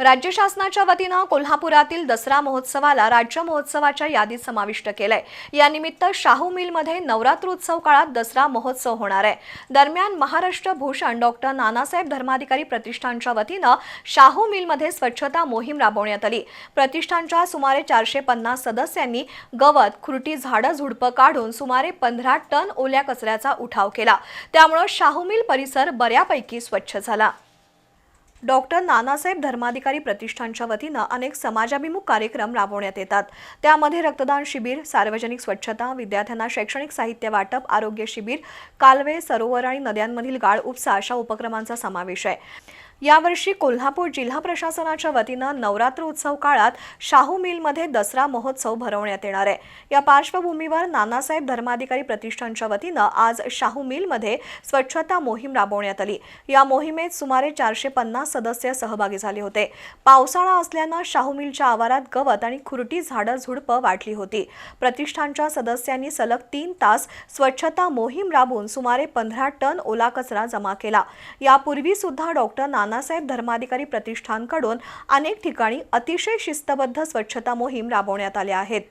राज्य शासनाच्या वतीनं कोल्हापुरातील दसरा महोत्सवाला राज्य महोत्सवाच्या यादीत समाविष्ट केलंय. यानिमित्त शाहू मिलमध्ये नवरात्रोत्सव काळात दसरा महोत्सव होणार आहे. दरम्यान महाराष्ट्र भूषण डॉक्टर नानासाहेब धर्माधिकारी प्रतिष्ठानच्या वतीनं शाहू मिलमध्ये स्वच्छता मोहीम राबवण्यात आली. प्रतिष्ठानच्या सुमारे चारशे पन्नास सदस्यांनी गवत खुरटी झाडं झुडपं काढून सुमारे पंधरा टन ओल्या कचऱ्याचा उठाव केला. त्यामुळं शाहू मिल परिसर बऱ्यापैकी स्वच्छ झाला. डॉक्टर नानासाहेब धर्माधिकारी प्रतिष्ठानच्या वतीनं अनेक समाजाभिमुख कार्यक्रम राबवण्यात येतात. त्यामध्ये रक्तदान शिबिर सार्वजनिक स्वच्छता विद्यार्थ्यांना शैक्षणिक साहित्य वाटप आरोग्य शिबिर कालवे सरोवर आणि नद्यांमधील गाळ उपसा अशा उपक्रमांचा समावेश आहे. यावर्षी कोल्हापूर जिल्हा प्रशासनाच्या वतीनं नवरात्र उत्सव काळात शाहू मिलमध्ये दसरा महोत्सव भरवण्यात येणार आहे. या पार्श्वभूमीवर नानासाहेब धर्माधिकारी प्रतिष्ठानच्या वतीनं आज शाहू मिलमध्ये स्वच्छता मोहीम राबवण्यात आली. या मोहिमेत सुमारे चारशे पन्नास सदस्य सहभागी झाले होते. पावसाळा असल्यानं शाहू मिलच्या आवारात गवत आणि खुरटी झाडं झुडपं वाढली होती. प्रतिष्ठानच्या सदस्यांनी सलग तीन तास स्वच्छता मोहीम राबवून सुमारे पंधरा टन ओला कचरा जमा केला. यापूर्वी सुद्धा डॉक्टर नानासाहेब धर्माधिकारी प्रतिष्ठानकडून अनेक ठिकाणी अतिशय शिस्तबद्ध स्वच्छता मोहीम राबवण्यात आल्या आहेत.